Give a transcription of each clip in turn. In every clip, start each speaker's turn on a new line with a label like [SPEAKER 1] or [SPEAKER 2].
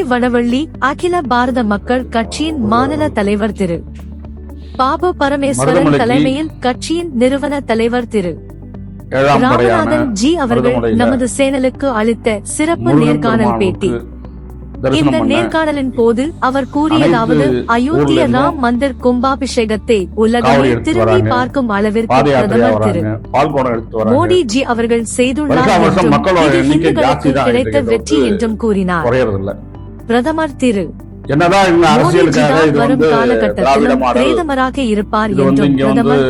[SPEAKER 1] கோவை வடவள்ளி அகில பாரத மக்கள் கட்சியின் மாநில தலைவர் திரு. பாபு பரமேஸ்வரன் தலைமையில் கட்சியின் நிறுவன தலைவர் திரு. ராமநாதன் ஜி அவர்கள் நமது சேனலுக்கு அளித்த சிறப்பு நேர்காணல் பேட்டி. இந்த நேர்காணலின் போது அவர் கூறியதாவது அயோத்திய ராம் மந்திர் கும்பாபிஷேகத்தை உலகமே திரும்பி. பார்க்கும் அளவிற்கு பிரதமர் திரு
[SPEAKER 2] வராங்க. பால் குடம் எடுத்து வராங்க.
[SPEAKER 1] மோடி ஜி அவர்கள் செய்துள்ளார் என்றும் இது இந்துக்களுக்கு கிடைத்த. வெற்றி என்றும் கூறினார். பிரதமர் திரு. வரும் காலகட்டத்திலும் பிரதமராக இருப்பார் என்றும் பிரதமர்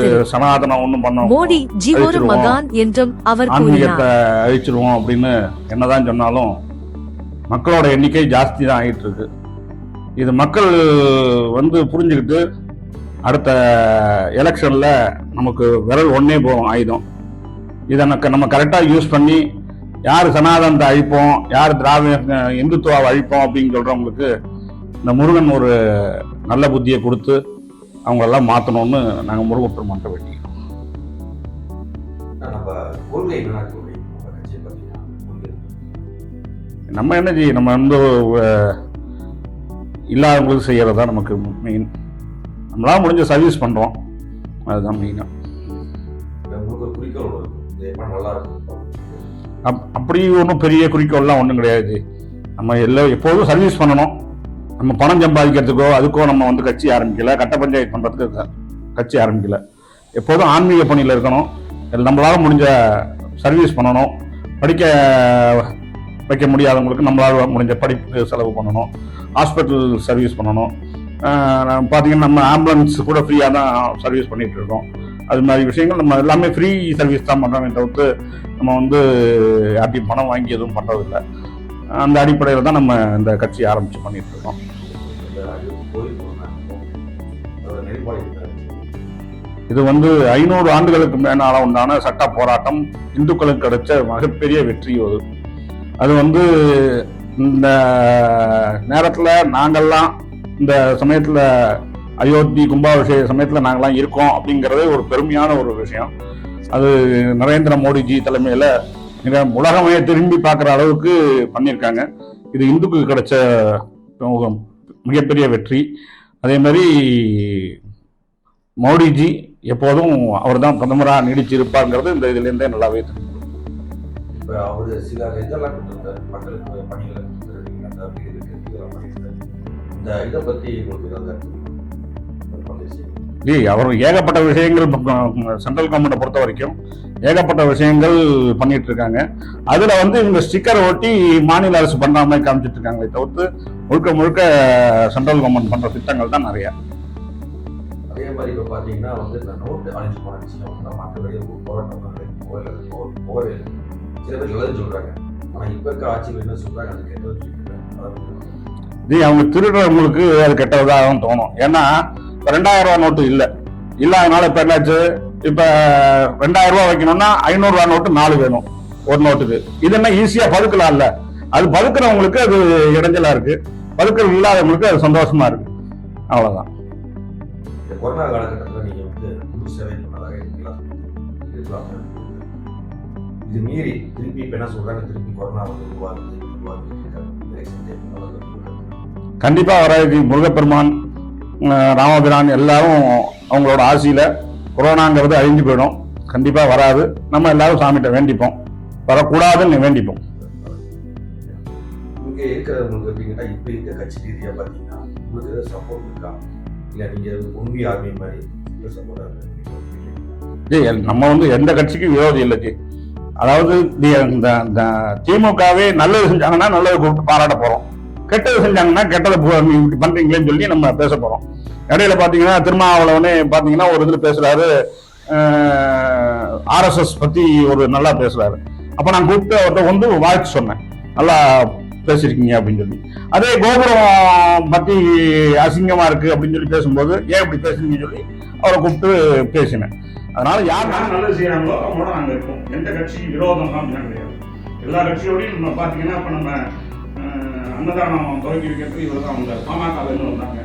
[SPEAKER 1] மோடி ஜி ஒரு. மகான் என்றும் அவர்
[SPEAKER 2] அழிச்சிருவோம் அப்படின்னு என்னதான் சொன்னாலும் மக்களோட எண்ணிக்கை ஜாஸ்தி தான் ஆகிட்டு இருக்கு இது மக்கள் வந்து புரிஞ்சுக்கிட்டு அடுத்த எலெக்ஷன்ல நமக்கு விரல் ஒன்னே போகும் ஆயுதம். இதை நம்ம கரெக்டாக யூஸ் பண்ணி யார் சனாதனத்தை அழிப்போம் யார் திராவிட இந்துத்துவாவை அழிப்போம் அப்படின்னு சொல்றவங்களுக்கு இந்த முருகன் ஒரு நல்ல புத்தியை கொடுத்து அவங்களெல்லாம் மாற்றணும்னு நாங்கள் முருகன் பெருமான்ட்ட வேண்டிக்கிறோம்.
[SPEAKER 3] நம்ம கொள்கை என்ன
[SPEAKER 2] செய்ய நம்ம வந்து இல்லாதவங்களுக்கு செய்யறது தான் நமக்கு மெயின் நம்மளால முடிஞ்ச சர்வீஸ் பண்ணுறோம் அதுதான் மெயினாக
[SPEAKER 3] குறிக்கோள் நல்லா இருக்கும்?
[SPEAKER 2] அப் அப்படி ஒன்றும் பெரிய குறிக்கோள்லாம் ஒன்றும் கிடையாது. நம்ம எல்லாம் எப்போதும் சர்வீஸ் பண்ணணும். நம்ம பணம் சம்பாதிக்கிறதுக்கோ அதுக்கோ நம்ம வந்து கட்சி ஆரம்பிக்கல. கட்ட பஞ்சாயத்து பண்ணுறதுக்கு கட்சி ஆரம்பிக்கல. எப்போதும் ஆன்மீக பணியில் இருக்கணும். நம்மளால் முடிஞ்ச சர்வீஸ் பண்ணணும். படிக்க வைக்க முடியாதவங்களுக்கு நம்மளால் முடிஞ்ச படிப்பு செலவு பண்ணணும். ஹாஸ்பிட்டல் சர்வீஸ் பண்ணணும். பார்த்தீங்கன்னா நம்ம ஆம்புலன்ஸ் கூட ஃப்ரீயாக தான் சர்வீஸ் பண்ணிகிட்டு இருக்கோம். அது மாதிரி விஷயங்கள் நம்ம எல்லாமே ஃப்ரீ சர்வீஸ் தான் பண்ணுறோமே தவிர்த்து நம்ம வந்து யார்ட்டையும் பணம் வாங்கி எதுவும் பண்ணுறதில்ல அந்த அடிப்படையில் தான் நம்ம இந்த கட்சி ஆரம்பித்து பண்ணிட்டு இருக்கோம். இது வந்து ஐநூறு ஆண்டுகளுக்கு மேலான உண்டான சட்ட போராட்டம் இந்துக்களுக்கு கிடைச்ச மிகப்பெரிய வெற்றி அது. அது வந்து இந்த நேரத்தில் நாங்கள்லாம் இந்த சமயத்தில் அயோத்தி கும்பாபிஷேக சமயத்தில் நாங்களாம் இருக்கோம் அப்படிங்கிறதே ஒரு பெருமையான ஒரு விஷயம். அது நரேந்திர மோடிஜி தலைமையில் உலகமே திரும்பி பார்க்குற அளவுக்கு பண்ணியிருக்காங்க. இது இந்துக்கு கிடைச்ச மிகப்பெரிய வெற்றி. அதே மாதிரி மோடிஜி எப்போதும் அவர் தான் பிரதமராக நீடிச்சு இருப்பாருங்கிறது இந்த இதுலேருந்தே நல்லாவே தெரியும்.
[SPEAKER 3] சில இதெல்லாம் மக்களுக்கு பணிகளை இந்த இதை பத்தி உங்களுக்கு ஏதாவது
[SPEAKER 2] அவர் ஏகப்பட்ட விஷயங்கள் சென்ட்ரல் கவர்மெண்ட்டை பொறுத்த வரைக்கும் ஏகப்பட்ட விஷயங்கள் பண்ணிட்டு இருக்காங்க அதுல வந்து இவங்க ஸ்டிக்கர் ஒட்டி மாநில அரசு பண்ற மாதிரி காமிச்சிட்டு இருக்காங்களே தவிர்த்து முழுக்க முழுக்க சென்ட்ரல் கவர்மெண்ட் பண்ற திட்டங்கள் தான் நிறைய.
[SPEAKER 3] அதே மாதிரி இப்ப பாத்தீங்கன்னா வந்து இந்த நோட்டு அழிஞ்சு போன விஷயம் வந்து மக்களுடைய போராட்டம் போகவே சில பேர் நல்லது சொல்றாங்க. ஆனா இப்ப இருக்க ஆட்சிகள் என்ன சொல்றாங்க அது கெட்டது சொல்லிட்டு
[SPEAKER 2] அவங்க திருடுறவங்களுக்கு அது கெட்டதாக தான் தோணும். ஏன்னா ரெண்டாயிரம் ரூபாய் நோட்டு இல்லை. இல்லாதனால இப்ப என்னாச்சு? இப்ப ரெண்டாயிரம் ரூபாய் வைக்கணும்னா ஐநூறு ரூபாய் நோட்டு நாலு வேணும் ஒரு நோட்டுக்கு. இது என்ன ஈஸியா பதுக்கலாம்ல அது பதுக்குறவங்களுக்கு அது இடைஞ்சலா இருக்கு. பதுக்கல் இல்லாதவங்களுக்கு அது சந்தோஷமா இருக்கு. அவ்வளவுதான்.
[SPEAKER 3] கொரோனா காலகட்டத்தில் நீங்க வந்து முழு சேவை பண்ணதாக இருக்கலாம் இருக்கலாம். இது மீறி திருப்பி இப்ப என்ன சொல்றாங்க? திருப்பி கொரோனா வந்து உருவாகுது உருவாகுது
[SPEAKER 2] கண்டிப்பா வராது. முருகப்பெருமான் ராமபிரான் எல்லாரும் அவங்களோட ஆசையில கொரோனாங்கிறது அழிஞ்சு போயிடும். கண்டிப்பா வராது. நம்ம எல்லாரும் சாமிகிட்ட வேண்டிப்போம். வரக்கூடாதுன்னு வேண்டிப்போம்.
[SPEAKER 3] இங்க இருக்கிறவங்களுக்கு எப்படின்னா இப்ப இருக்க கட்சி ரீதியா பாத்தீங்கன்னா உங்களுக்கு ஏதாவது சப்போர்ட் இருக்கா? இல்ல நீங்க உண்மை ஆர்மி மாதிரி சப்போர்ட்
[SPEAKER 2] ஏய், நம்ம வந்து எந்த கட்சிக்கும் விரோதி இல்லை ஜி. அதாவது இந்த திமுகவே நல்லது செஞ்சாங்கன்னா நல்லது கூப்பிட்டு பாராட்ட போறோம். கெட்டது செஞ்சாங்கன்னா கெட்டதை இப்படி பண்றீங்களேன்னு சொல்லி நம்ம பேச போறோம். இடையில பாத்தீங்கன்னா திருமாவளவனே பாத்தீங்கன்னா ஒரு இதுல பேசுறாரு ஆர்எஸ்எஸ் பத்தி ஒரு நல்லா பேசுறாரு. அப்ப நான் கூப்பிட்டு அவர்கிட்ட வந்து வாழ்த்து சொன்னேன். நல்லா பேசியிருக்கீங்க அப்படின்னு சொல்லி. அதே கோபுரம் பத்தி அசிங்கமா இருக்கு அப்படின்னு சொல்லி பேசும்போது ஏன் இப்படி பேசுறீங்கன்னு சொல்லி அவரை கூப்பிட்டு பேசினேன். அதனால யார் நல்லது செய்யறாங்களோ அவங்களோட நாங்க இருக்கோம் எந்த கட்சிக்கு விரோதம் அப்படிலாம் கிடையாது எல்லா கட்சியோடையும் நம்ம பாத்தீங்கன்னா இப்ப நம்ம அன்னதானம் துவக்கி வைக்கிறதுக்கு இவர் தான் வந்தார் பாமகலேருந்து வந்தாங்க.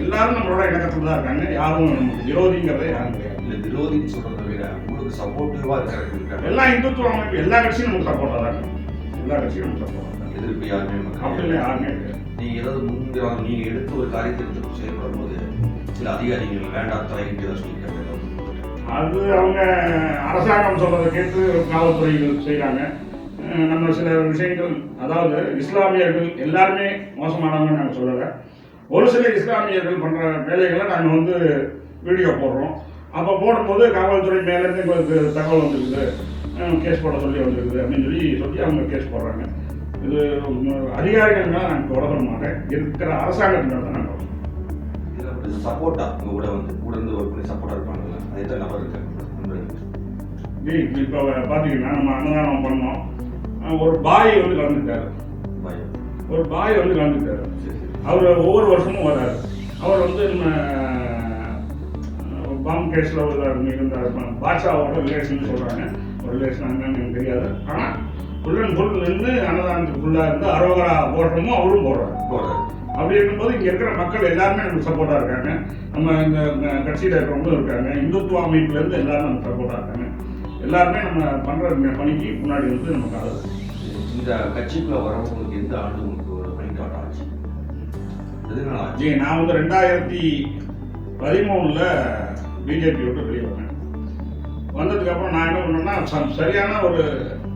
[SPEAKER 2] எல்லாரும் நம்மளோட இணக்கத்துல தான் இருக்காங்க. யாரும் நமக்கு விரோதிங்கிறதே யாரும் கிடையாது.
[SPEAKER 3] இல்ல விரோதின்னு சொல்றதை விட உங்களுக்கு சப்போர்ட்டிவா இருக்கிற
[SPEAKER 2] எல்லா இந்துத்துவ அமைப்பு எல்லா கட்சியும் நமக்கு சப்போர்ட்டாக தான். எல்லா கட்சியும் நமக்கு சப்போர்ட்டாக.
[SPEAKER 3] எதிர்ப்பு யாருமே மக்கள்
[SPEAKER 2] இல்லை யாருமே கிடையாது.
[SPEAKER 3] நீங்க ஏதாவது முன்கிறாங்க நீங்க எடுத்து ஒரு காரியத்தை எடுத்து செயல்படும் போது சில அதிகாரிகள் வேண்டாம் தலையிட்டு ஏதாவது சொல்லியிருக்காங்க.
[SPEAKER 2] அது அவங்க அரசாங்கம் சொல்றதை கேட்டு காவல்துறைகள் செய்கிறாங்க நம்ம சில விஷயங்கள் அதாவது இஸ்லாமியர்கள் எல்லாருமே மோசமானவங்க நாங்கள் சொல்லலை. ஒரு சில இஸ்லாமியர்கள் பண்ணுற வேலைகளை நாங்கள் வந்து வீடியோ போடுறோம். அப்போ போடும்போது காவல்துறை மேலேருந்து எங்களுக்கு தகவல் வந்துருக்குது. கேஸ் போட சொல்லி வந்திருக்குது அப்படின்னு சொல்லி சொல்லி அவங்க கேஸ் போடுறாங்க. இது அதிகாரிகள் மேலே நாங்கள் சொல்ல மாட்டேன் இருக்கிற அரசாங்கத்தின் மேலே தான் நாங்கள்
[SPEAKER 3] சப்போர்ட்டா உங்க கூட வந்து கூட இருந்து ஒரு பண்ணி சப்போர்ட்டா இருப்பாங்கல்ல? அதே தான் நபர் இருக்காங்க
[SPEAKER 2] இப்போ பார்த்தீங்கன்னா நம்ம அன்னதானம் பண்ணோம். ஒரு பாய் வந்து கலந்துட்டாரு ஒரு பாய் வந்து கலந்துட்டாரு அவர் ஒவ்வொரு வருஷமும் வராரு அவர் வந்து நம்ம பாம் கேஸில் ஒரு மிகுந்த பாட்ஷாவோட ரிலேஷன் சொல்கிறாங்க ஒரு ரிலேஷன் என்னன்னு எனக்கு தெரியாது. ஆனால் அண்ட் ஃபுல் நின்று அன்னதானத்துக்கு ஃபுல்லாக இருந்து அரோகரா போடுறோமோ அவரும் போடுறாரு.
[SPEAKER 3] போறாரு
[SPEAKER 2] அப்படி இருக்கும்போது இங்கே இருக்கிற மக்கள் எல்லாருமே நமக்கு சப்போர்ட்டாக இருக்காங்க. நம்ம இந்த கட்சியில் இருக்கிறவங்களும் இருக்காங்க. இந்துத்துவ அமைப்புலேருந்து எல்லாரும் நமக்கு சப்போர்ட்டாக இருக்காங்க. எல்லாருமே நம்ம பண்ணுற பணிக்கு முன்னாடி வந்து நமக்கு ஆகுது
[SPEAKER 3] இந்த கட்சிக்குள்ள வரவங்களுக்கு எந்த ஆண்டு எதுனால
[SPEAKER 2] ஜி நான் வந்து ரெண்டாயிரத்தி பதிமூணில் பிஜேபி விட்டு வெளியே வந்தேன். வந்ததுக்கப்புறம் நான் என்ன பண்ணேன்னா சரியான ஒரு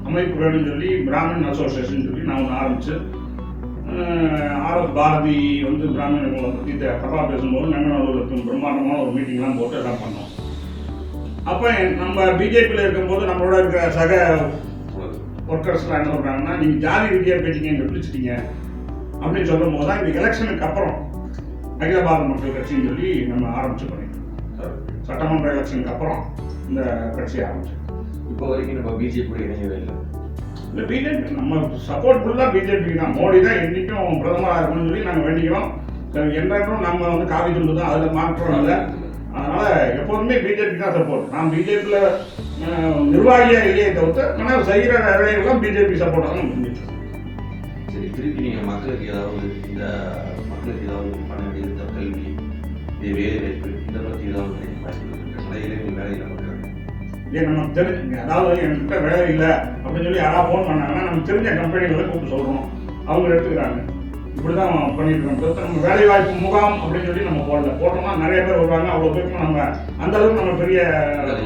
[SPEAKER 2] அமைப்பு வேணும்னு சொல்லி பிராமின் அசோசியேஷன் சொல்லி நான் ஒன்று ஆரம்பிச்சு ஆர்எஸ் பாரதி வந்து பிராமணர்களை பற்றி தப்பா பேசும்போது நங்கநல்லூருக்கு பிரம்மாண்டமான ஒரு மீட்டிங்லாம் போட்டு எல்லாம் பண்ணோம். அப்போ நம்ம பிஜேபியில் இருக்கும்போது நம்மளோட இருக்கிற சக ஒர்க்கர்ஸ்லாம் என்ன சொல்கிறாங்கன்னா நீங்கள் ஜாதி ரீதியாக போயிட்டீங்க இங்கே பிடிச்சிட்டீங்க அப்படின்னு சொல்லும் போது தான் இந்த எலெக்ஷனுக்கு அப்புறம் அகில பாரத மக்கள் கட்சின்னு சொல்லி நம்ம ஆரம்பிச்சு பண்ணிட்டோம். சட்டமன்ற எலெக்ஷனுக்கு அப்புறம் இந்த கட்சி ஆரம்பிச்சு.
[SPEAKER 3] இப்போ வரைக்கும் நம்ம பிஜேபி இணையவே இல்லை.
[SPEAKER 2] இந்த பிஜேபி நம்ம சப்போர்ட் ஃபுல்லாக பிஜேபிக்கு தான். மோடி தான் என்றைக்கும் பிரதமராக இருக்கணும்னு சொல்லி நாங்கள் வேண்டிக்கிறோம். என்றைக்கும் நம்ம வந்து காவி துண்டு தான் அதில் மாற்றம் இல்லை. அதனால எப்போதுமே பிஜேபி தான் சப்போர்ட் நான் பிஜேபியில் நிர்வாகியா இல்லையே தவிர்த்து ஆனால் செய்கிற வேலைகள்லாம் பிஜேபி சப்போர்ட்டாக தான் இருக்கோம்.
[SPEAKER 3] சரி திருப்பி நீங்க மக்களுக்கு ஏதாவது இந்த மக்களுக்கு ஏதாவது பண்ண வேண்டியது இந்த கல்வி இது வேலை வாய்ப்பு இந்த பத்தி ஏதாவது வாய்ப்பு இளைஞர்கள் வேலை இருக்காங்க
[SPEAKER 2] ஏன் நம்ம தெரிஞ்சு அதாவது என்கிட்ட வேலை இல்லை அப்படின்னு சொல்லி யாராவது ஃபோன் பண்ணாங்கன்னா நம்ம தெரிஞ்ச கம்பெனிகளை கூப்பிட்டு சொல்கிறோம் அவங்க எடுத்துக்கிறாங்க. இப்படி தான் பண்ணிட்டு இருக்கோம். நம்ம வேலை வாய்ப்பு முகாம் அப்படின்னு சொல்லி நம்ம போடல. போட்டோம்னா நிறைய பேர் வருவாங்க. அவ்வளோ பேருக்கு நம்ம அந்த அளவுக்கு நம்ம பெரிய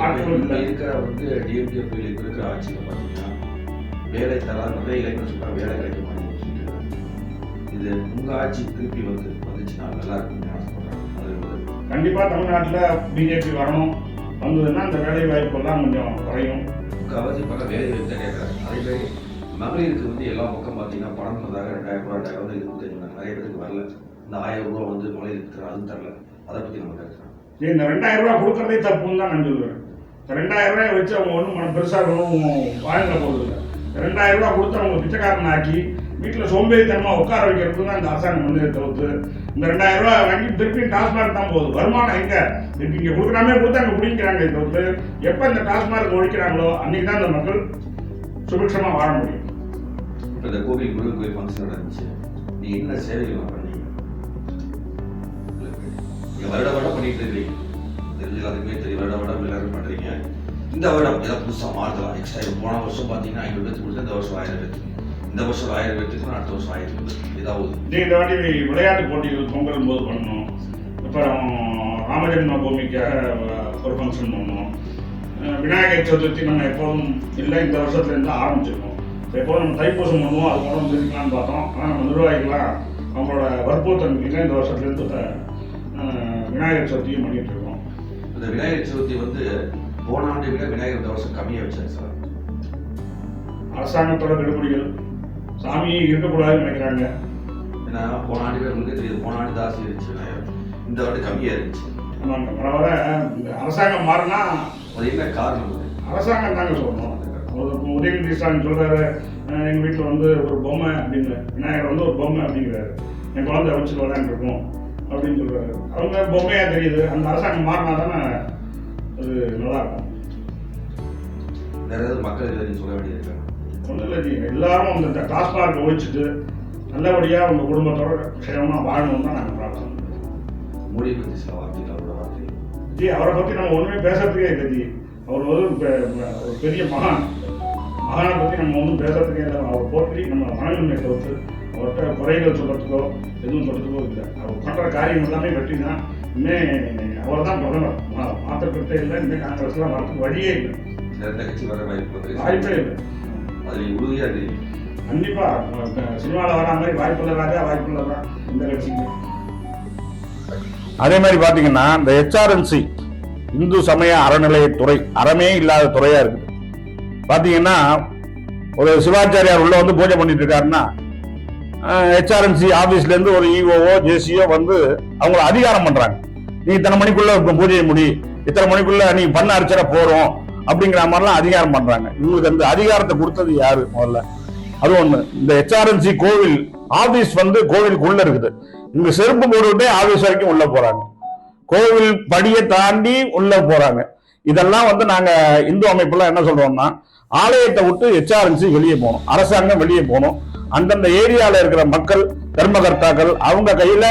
[SPEAKER 2] ஆட்கள் இல்லை.
[SPEAKER 3] இருக்கிற வந்து டிஎம்கே இருக்கிற ஆட்சியில பாத்தீங்கன்னா வேலை தராத நிறைய இளைஞர்கள் சொல்றாங்க வேலை கிடைக்க இருக்காங்க. இது உங்க ஆட்சி திருப்பி வந்து வந்துச்சுன்னா நல்லா இருக்கும்னு ஆசைப்படுறாங்க
[SPEAKER 2] கண்டிப்பாக தமிழ்நாட்டில் பிஜேபி வரணும். வந்ததுன்னா அந்த வேலை வாய்ப்பெல்லாம் கொஞ்சம் குறையும்.
[SPEAKER 3] முக்கால்வாசி பக்கம் வேலை வாய்ப்பு தான் கேட்குறாங்க. அதே மாதிரி மகளிருக்கு வந்து எல்லா பக்கம் பார்த்தீங்கன்னா பணம் தந்ததாக ரெண்டாயிரம் ரூபாய் ரெண்டாயிரம் ரூபாய் இருபத்தஞ்சு நிறைய பேருக்கு வரல. இந்த ஆயிரம் ரூபா வந்து மகளிருக்கு தர அதுவும் தரல. அதை பற்றி நம்ம கேட்குறோம்
[SPEAKER 2] ஏன் இந்த ரெண்டாயிரம் ரூபாய் கொடுக்கறதே தப்புன்னு தான் நான் சொல்லுவேன். இந்த ரெண்டாயிரம் ரூபாய் வச்சு அவங்க ஒன்றும் பெருசாக ஒன்றும் வாழ்ந்த போகிறது இல்லை ரெண்டாயிரம் ரூபாய் கொடுத்து அவங்க பிச்சைக்காரன் ஆக்கி வீட்டில் சோம்பேறித்தனமாக உட்கார வைக்கிறது தான் இந்த அரசாங்கம் வந்து தவிர்த்து இந்த ரெண்டாயிரம் ரூபா வாங்கி திருப்பி டாஸ்மாக் தான் போகுது. வருமானம் எங்கே? திருப்பி இங்கே கொடுக்குறாமே கொடுத்து அங்கே பிடிக்கிறாங்க தவிர்த்து எப்போ இந்த டாஸ்மாக் ஒழிக்கிறாங்களோ அன்னைக்கு தான் இந்த மக்கள் சுபிக்ஷமாக வாழ முடியும்.
[SPEAKER 3] இப்போ இந்த கோவில் முருகன் கோயில் ஃபங்க்ஷன் நடந்துச்சு நீ என்ன சேவைகள் பண்ணீங்க? நீங்கள் வருட வருடம் பண்ணிட்டு இருக்கீங்க. தெரிஞ்ச எல்லாத்துக்குமே தெரியும். வருட வருடம் எல்லாரும் பண்ணுறீங்க இந்த வருடம் ஏதாவது புதுசாக மாறுதலாம் எக்ஸ்ட்ரா போன வருஷம் பார்த்தீங்கன்னா ஐநூறு பேர்த்து கொடுத்து இந்த வருஷம் ஆயிரம் பேருக்கு இந்த வருஷம் ஆயிரம் பேருக்கு அடுத்த வருஷம் ஆயிரம் பேருக்கு ஏதாவது
[SPEAKER 2] இதே இந்த வாட்டி விளையாட்டு போட்டிகள் பொங்கல் போது பண்ணோம் அப்புறம் ராமஜன்ம பூமிக்காக ஒரு ஃபங்க்ஷன் பண்ணோம் விநாயகர் சதுர்த்தி நம்ம எப்போதும் இல்லை இந்த வருஷத்துலேருந்து ஆரம்பிச்சிருக்கோம். எப்போதும் நம்ம தைப்பூசம் பண்ணுவோம் அது மூலம் தெரிவிக்கலாம்னு பார்த்தோம். ஆனால் நம்ம நிர்வாகிகளாம் அவங்களோட வற்புறுத்தல் இந்த வருஷத்துலேருந்து விநாயகர் சதுர்த்தியும் பண்ணிட்டு இருக்கோம்.
[SPEAKER 3] இந்த விநாயகர் சதுர்த்தி வந்து போன ஆண்டை விட விநாயகர் இந்த வருஷம் கம்மியாக வச்சாங்க சார்.
[SPEAKER 2] அரசாங்கத்தோட கெடுபிடிகள். சாமி இருக்கக்கூடாதுன்னு நினைக்கிறாங்க.
[SPEAKER 3] ஏன்னா போன ஆண்டு பேர் உங்களுக்கு தெரியுது போன ஆண்டு ஜாஸ்தி இருந்துச்சு இந்த வாட்டி கம்மியாக இருந்துச்சு.
[SPEAKER 2] ஆமாங்க இந்த அரசாங்கம் மாறினா
[SPEAKER 3] அது என்ன காரணம்?
[SPEAKER 2] அரசாங்கம் தாங்க சொல்லணும். ஒரு உதயநிதி ஸ்டாலின் சொல்றாரு அஹ் எங்க வீட்டில் வந்து ஒரு பொம்மை அப்படின்னு. விநாயகர் வந்து ஒரு பொம்மை அப்படிங்கிறாரு. என் குழந்தை வச்சு விளையாண்டுருக்கோம் அப்படின்னு சொல்றாரு. அவங்க பொம்மையா தெரியுது. அந்த அரசாங்கம் மாறினா தானே அது நல்லா இருக்கும்.
[SPEAKER 3] வேற ஏதாவது மக்கள் சொல்ல வேண்டியிருக்காங்க
[SPEAKER 2] ஒன்றும் இல்லை ஜி எல்லாரும் அந்த டாஸ்மார்க் ஒழிச்சிட்டு நல்லபடியாக அவங்க குடும்பத்தோட க்ஷேமமாக வாழணும் தான் நாங்கள் பிரார்த்தனை.
[SPEAKER 3] மோடி பற்றி சில வார்த்தைகள் அவரோட வார்த்தைகள்.
[SPEAKER 2] ஜி அவரை பற்றி நம்ம ஒன்றுமே பேசுறதுக்கே இல்லை ஜி. அவர் பெ- ஒரு பெரிய மகான். மகானை பற்றி நம்ம ஒன்றும் பேசுறதுக்கே இல்லை. அவர் போற்றி நம்ம வணங்கணுமே தவிர்த்து அவர்கிட்ட குறைகள் சொல்கிறதுக்கோ எதுவும் சொல்கிறதுக்கோ இல்லை. அவர் பண்ணுற காரியம் எல்லாமே வெற்றி தான் இனிமே அவர் தான் பிரதமர் மாற்றப்பட்டே இல்லை. இனிமேல் காங்கிரஸ்லாம் வரதுக்கு வழியே இல்லை?
[SPEAKER 3] வாய்ப்பே
[SPEAKER 2] இல்லை.
[SPEAKER 3] அதுல நீங்க உறுதியா இருக்கீங்க
[SPEAKER 2] கண்டிப்பா. சினிமாவில் வரா மாதிரி வாய்ப்புள்ள ராஜா வாய்ப்புள்ள இந்த கட்சிக்கு. அதே மாதிரி பாத்தீங்கன்னா இந்த ஹெச்ஆர்என்சி இந்து சமய அறநிலையத்துறை அறமே இல்லாத துறையா இருக்குது. பாத்தீங்கன்னா ஒரு சிவாச்சாரியார் உள்ள வந்து பூஜை பண்ணிட்டு இருக்காருன்னா ஹெச்ஆர்என்சி ஆபீஸ்ல இருந்து ஒரு E இஓஓ ஜேசியோ வந்து அவங்கள அதிகாரம் பண்றாங்க. நீ இத்தனை மணிக்குள்ள பூஜையை முடி இத்தனை மணிக்குள்ள நீ பண்ண அர்ச்சனை போறோம். அப்படிங்கிற மாதிரிலாம் அதிகாரம் பண்றாங்க. இவங்களுக்கு அந்த அதிகாரத்தை கொடுத்தது யாரு முதல்ல? அது ஒண்ணு. இந்த ஹெச்ஆர்என்சி கோவில் ஆபீஸ் வந்து கோவிலுக்குள்ள இருக்குது. இங்க செருப்பு போட்டுக்கிட்டே ஆபீஸ் வரைக்கும் உள்ள போறாங்க. கோவில் படியை தாண்டி உள்ள போறாங்க. இதெல்லாம் வந்து நாங்க இந்து அமைப்புல என்ன சொல்றோம்னா ஆலயத்தை விட்டு ஹெச்ஆர்என்சி வெளியே போகணும். அரசாங்கம் வெளியே போகணும். அந்தந்த ஏரியாவில் இருக்கிற மக்கள் தர்மகர்த்தாக்கள் அவங்க கையில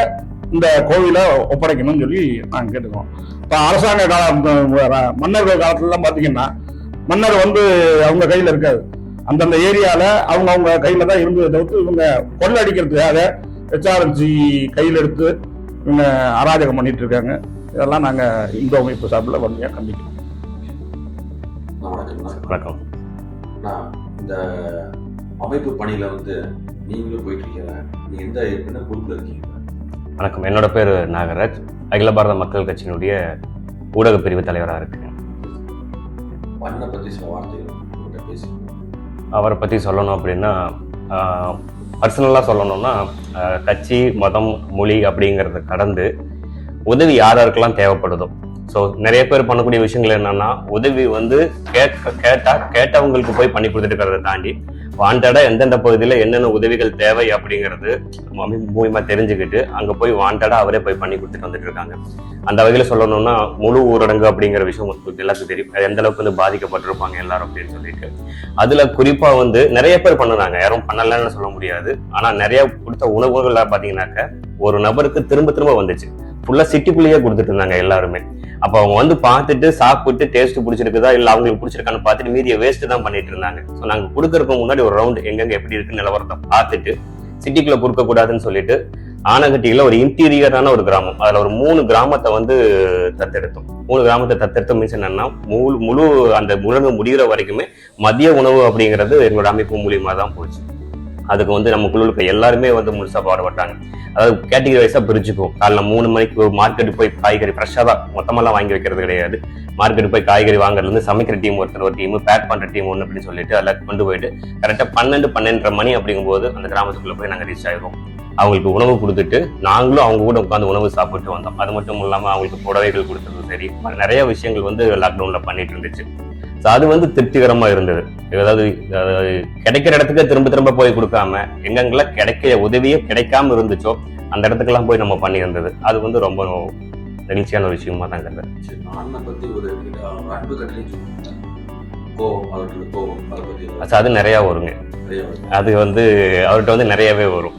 [SPEAKER 2] இந்த கோவிலை ஒப்படைக்கணும்னு சொல்லி நாங்க கேட்டுக்கோம். இப்ப அரசாங்க கால மன்னர்கள் காலத்துலலாம் பாத்தீங்கன்னா மன்னர் வந்து அவங்க கையில இருக்காது. அந்தந்த ஏரியால அவங்க அவங்க கையில தான் இருந்ததை தவிர்த்து இவங்க கொள்ளடிக்கிறதுக்காக ஹெச்ஆர்என்சி கையில் எடுத்து இவங்க அராஜகம் பண்ணிட்டு இருக்காங்க. இதெல்லாம் நாங்க இந்து அமைப்பு சார்பில் வன்மையாக கண்டிக்கிறோம்.
[SPEAKER 4] வணக்கம்.
[SPEAKER 3] நான் இந்த அமைப்பு பணியில வந்து நீங்களும் போயிட்டு இருக்கீங்க. நீங்க எந்த என்ன பொறுப்புல இருக்கீங்க?
[SPEAKER 4] வணக்கம். என்னோட பேர் நாகராஜ். அகில பாரத மக்கள் கட்சியினுடைய ஊடக பிரிவு தலைவராக இருக்கேன்
[SPEAKER 3] சில வார்த்தைகள் பேசி
[SPEAKER 4] அவரை பற்றி சொல்லணும் அப்படின்னா பர்சனலாக சொல்லணும்னா கட்சி மதம் மொழி அப்படிங்கிறத கடந்து உதவி யார் யாருக்கெல்லாம் தேவைப்படுதோ. ஸோ நிறைய பேர் பண்ணக்கூடிய விஷயங்கள் என்னன்னா உதவி வந்து கேட்க கேட்டா கேட்டவங்களுக்கு போய் பண்ணி கொடுத்துட்டு இருக்கிறத தாண்டி வாண்டடா எந்தெந்த பகுதியில் என்னென்ன உதவிகள் தேவை அப்படிங்கிறது மூலியமா தெரிஞ்சுக்கிட்டு அங்கே போய் வாண்டடா அவரே போய் பண்ணி கொடுத்துட்டு வந்துட்டு இருக்காங்க. அந்த வகையில் சொல்லணும்னா முழு ஊரடங்கு அப்படிங்கிற விஷயம் உங்களுக்கு எல்லாத்துக்கும் தெரியும். எந்த அளவுக்கு வந்து பாதிக்கப்பட்டிருப்பாங்க எல்லாரும் அப்படின்னு சொல்லிட்டு. அதுல குறிப்பா வந்து நிறைய பேர் பண்ணுனாங்க. யாரும் பண்ணலன்னு சொல்ல முடியாது. ஆனா நிறைய கொடுத்த உணவுகள்லாம் பாத்தீங்கன்னாக்க ஒரு நபருக்கு திரும்ப திரும்ப வந்துச்சு. ஃபுல்லா சிட்டிக்குள்ளேயே கொடுத்துட்டு இருந்தாங்க எல்லாருமே. அப்ப அவங்க வந்து பார்த்துட்டு சாப்பிட்டு டேஸ்ட் பிடிச்சிருக்குதா இல்ல அவங்களுக்கு பிடிச்சிருக்கான்னு பார்த்துட்டு மீதியை வேஸ்ட் தான் பண்ணிட்டு இருந்தாங்க. ஸோ நாங்க கொடுக்கறதுக்கு முன்னாடி ஒரு ரவுண்ட் எங்கெங்க எப்படி இருக்கு நிலவரத்தை பார்த்துட்டு சிட்டிக்குள்ள கொடுக்க கூடாதுன்னு சொல்லிட்டு ஆனகட்டியில ஒரு இன்டீரியரான ஒரு கிராமம். அதுல ஒரு மூணு கிராமத்தை வந்து தத்தெடுத்தோம். மூணு கிராமத்தை தத்தெடுத்த மீன்ஸ் என்னன்னா முழு முழு அந்த முழங்கு முடிகிற வரைக்குமே மதிய உணவு அப்படிங்கிறது எங்களோட அமைப்பு மூலியமா தான் போச்சு. அதுக்கு வந்து நம்ம குழுக்கள் எல்லாருமே வந்து முழுசா பாடுபட்டாங்க அதாவது கேட்டகரி வைஸா பிரிச்சுக்கும் காலைல மூணு மணிக்கு மார்க்கெட்டு போய் காய்கறி ஃப்ரெஷ்ஷாக தான் மொத்தமெல்லாம் வாங்கி வைக்கிறது கிடையாது. மார்க்கெட்டு போய் காய்கறி வாங்குறதுல இருந்து சமைக்கிற டீம் ஒருத்தர் ஒரு டீம் பேக் பண்ற டீம் ஒன்று அப்படின்னு சொல்லிட்டு அதில் கொண்டு போயிட்டு கரெக்டாக பன்னெண்டு பன்னெண்டரை மணி அப்படிங்கும்போது அந்த கிராமத்துக்குள்ள போய் நாங்கள் ரீச் ஆயிடுவோம். அவங்களுக்கு உணவு கொடுத்துட்டு நாங்களும் அவங்க கூட உட்காந்து உணவு சாப்பிட்டு வந்தோம். அது மட்டும் இல்லாமல் அவங்களுக்கு புடவைகள் கொடுத்ததும் சரி. நிறைய விஷயங்கள் வந்து லாக்டவுனில் பண்ணிட்டு இருந்துச்சு. ஸோ அது வந்து திருப்திகரமா இருந்தது. அதாவது கிடைக்கிற இடத்துக்கு திரும்ப திரும்ப போய் கொடுக்காம எங்கெங்கெல்லாம் கிடைக்க உதவியே கிடைக்காம இருந்துச்சோ அந்த இடத்துக்கெல்லாம் போய் நம்ம பண்ணியிருந்தது. அது வந்து ரொம்ப நெகிழ்ச்சியான ஒரு விஷயமா தான் கருது
[SPEAKER 3] சரி அண்ணனை பத்தி ஒரு அன்பு அதை
[SPEAKER 4] நிறைய வருங்க. அது வந்து அவர்கிட்ட வந்து நிறையவே வரும்.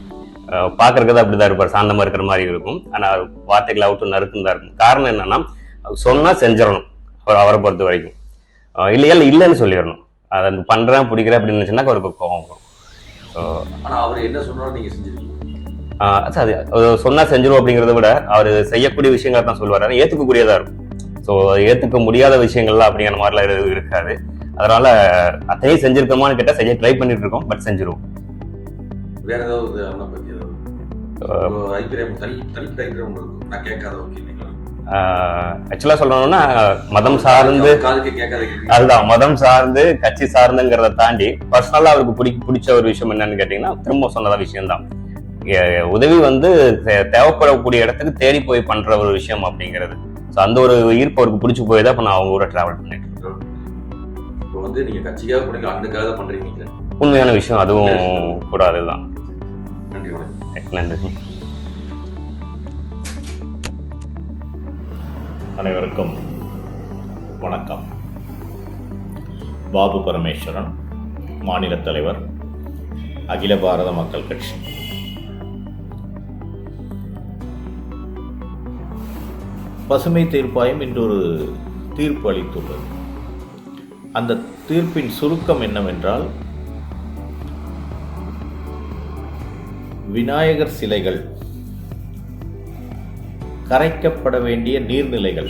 [SPEAKER 4] அஹ் பார்க்கறதுக்கு அப்படிதான் இருப்பார். சாந்தமா இருக்கிற மாதிரி இருக்கும். ஆனா வார்த்தைகள் அவுட்டு நறுக்கும் தான் இருக்கும். காரணம் என்னன்னா சொன்னா செஞ்சிடணும். அவர் அவரை பொறுத்த வரைக்கும். இல்லையா? இல்லைன்னு சொல்லிடணும். அதை பண்றேன் பிடிக்கிறேன் அப்படின்னு நினைச்சுன்னா அவருக்கு கோவம் வரும். ஸோ
[SPEAKER 3] ஆனா அவர் என்ன சொன்னாலும் நீங்க செஞ்சிருக்கீங்க
[SPEAKER 4] அது அது சொன்னா செஞ்சிரும் அப்படிங்கிறத விட அவர் செய்யக்கூடிய விஷயங்களை தான் சொல்லுவார் ஆனால் ஏத்துக்கக்கூடியதா இருக்கும். ஸோ ஏத்துக்க முடியாத விஷயங்கள்லாம் அப்படிங்கிற மாதிரிலாம் இருக்காது. அதனால அத்தனையும் செஞ்சிருக்கோமான்னு கேட்டால் செய்ய ட்ரை பண்ணிட்டு இருக்கோம் பட் செஞ்சிருவோம்.
[SPEAKER 3] வேற ஏதாவது அண்ணனை பத்தி ஏதாவது ஒரு அபிப்பிராயம் தனி தனிப்பட்ட அபிப்பிராயம் ஒன்று இருக்கும் நான் கேட்காத ஒரு கேள்விங்களா
[SPEAKER 4] ஆக்சுவலா சொல்லணும்னா மதம் சார்ந்து அதுதான் மதம் சார்ந்து கட்சி சார்ந்துங்கிறத தாண்டி பர்சனலா அவருக்கு பிடி பிடிச்ச ஒரு விஷயம் என்னன்னு கேட்டீங்கன்னா திரும்ப சொன்னதா விஷயம்தான். உதவி வந்து தேவைப்படக்கூடிய இடத்துக்கு தேடி போய் பண்ற ஒரு விஷயம் அப்படிங்கிறது. ஸோ அந்த ஒரு ஈர்ப்பு அவருக்கு பிடிச்சி போய் தான் இப்போ நான் அவங்க கூட டிராவல் பண்ணிட்டு இருக்கேன்.
[SPEAKER 3] இப்போ வந்து நீங்க கட்சிக்காக பண்ணீங்க அண்ணனுக்காக தான் பண்றீங்க
[SPEAKER 4] உண்மையான விஷயம் அதுவும் கூட அதுதான்
[SPEAKER 3] நன்றி வணக்கம்
[SPEAKER 4] நன்றி
[SPEAKER 5] அனைவருக்கும் வணக்கம். பாபு பரமேஸ்வரன் மாநில தலைவர் அகில பாரத மக்கள் கட்சி. பசுமை தீர்ப்பாயம் இன்று ஒரு தீர்ப்பு அளித்துள்ளது. அந்த தீர்ப்பின் சுருக்கம் என்னவென்றால் விநாயகர் சிலைகள் கரைக்கப்பட வேண்டிய நீர்நிலைகள்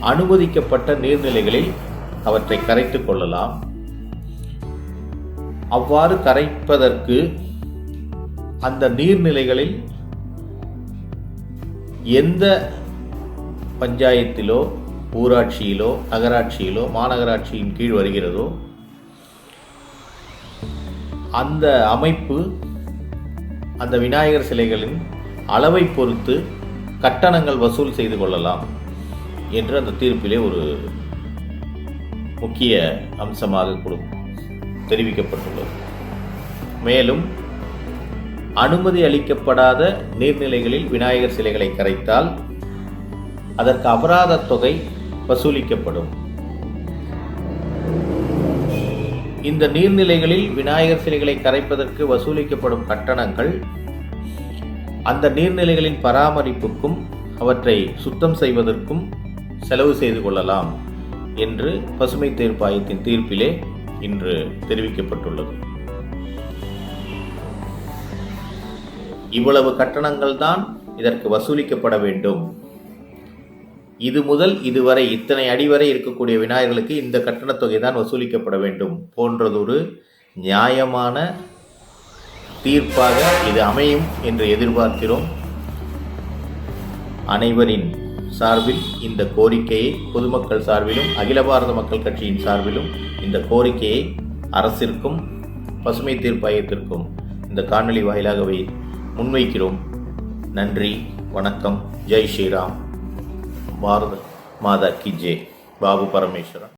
[SPEAKER 5] அனுமதிக்கப்பட்ட நீர்நிலைகளில் அவற்றை கரைத்துக் கொள்ளலாம். அவ்வாறு கரைப்பதற்கு அந்த நீர்நிலைகளில் எந்த பஞ்சாயத்திலோ ஊராட்சியிலோ நகராட்சியிலோ மாநகராட்சியின் கீழ் வருகிறதோ அந்த அமைப்பு அந்த விநாயகர் சிலைகளின் அளவை பொறுத்து கட்டணங்கள் வசூல் செய்து கொள்ளலாம் என்று அந்த தீர்ப்பிலே ஒரு முக்கிய அம்சமாக கொடு தெரிவிக்கப்பட்டுள்ளது. மேலும் அனுமதி அளிக்கப்படாத நீர்நிலைகளில் விநாயகர் சிலைகளை கரைத்தால் அதற்கு அபராத தொகை வசூலிக்கப்படும். இந்த நீர்நிலைகளில் விநாயகர் சிலைகளை கரைப்பதற்கு வசூலிக்கப்படும் கட்டணங்கள் அந்த நீர்நிலைகளின் பராமரிப்புக்கும் அவற்றை சுத்தம் செய்வதற்கும் செலவு செய்து கொள்ளலாம் என்று பசுமை தீர்ப்பாயத்தின் தீர்ப்பிலே இன்று தெரிவிக்கப்பட்டுள்ளது. இவ்வளவு கட்டணங்கள் தான் இதற்கு வசூலிக்கப்பட வேண்டும். இது முதல் இதுவரை இத்தனை அடி வரை இருக்கக்கூடிய விநாயகர்களுக்கு இந்த கட்டணத் தொகை தான் வசூலிக்கப்பட வேண்டும். போன்றதொரு நியாயமான தீர்ப்பாக இது அமையும் என்று எதிர்பார்க்கிறோம். அனைவரின் சார்பில் இந்த கோரிக்கையை பொதுமக்கள் சார்பிலும் அகில பாரத மக்கள் கட்சியின் சார்பிலும் இந்த கோரிக்கையை அரசிற்கும் பசுமை தீர்ப்பாயத்திற்கும் இந்த காணொளி வாயிலாகவே முன்வைக்கிறோம். நன்றி வணக்கம். ஜெய் ஸ்ரீராம். பாரத மாதா கி ஜெய். பாபு பரமேஸ்வரன்.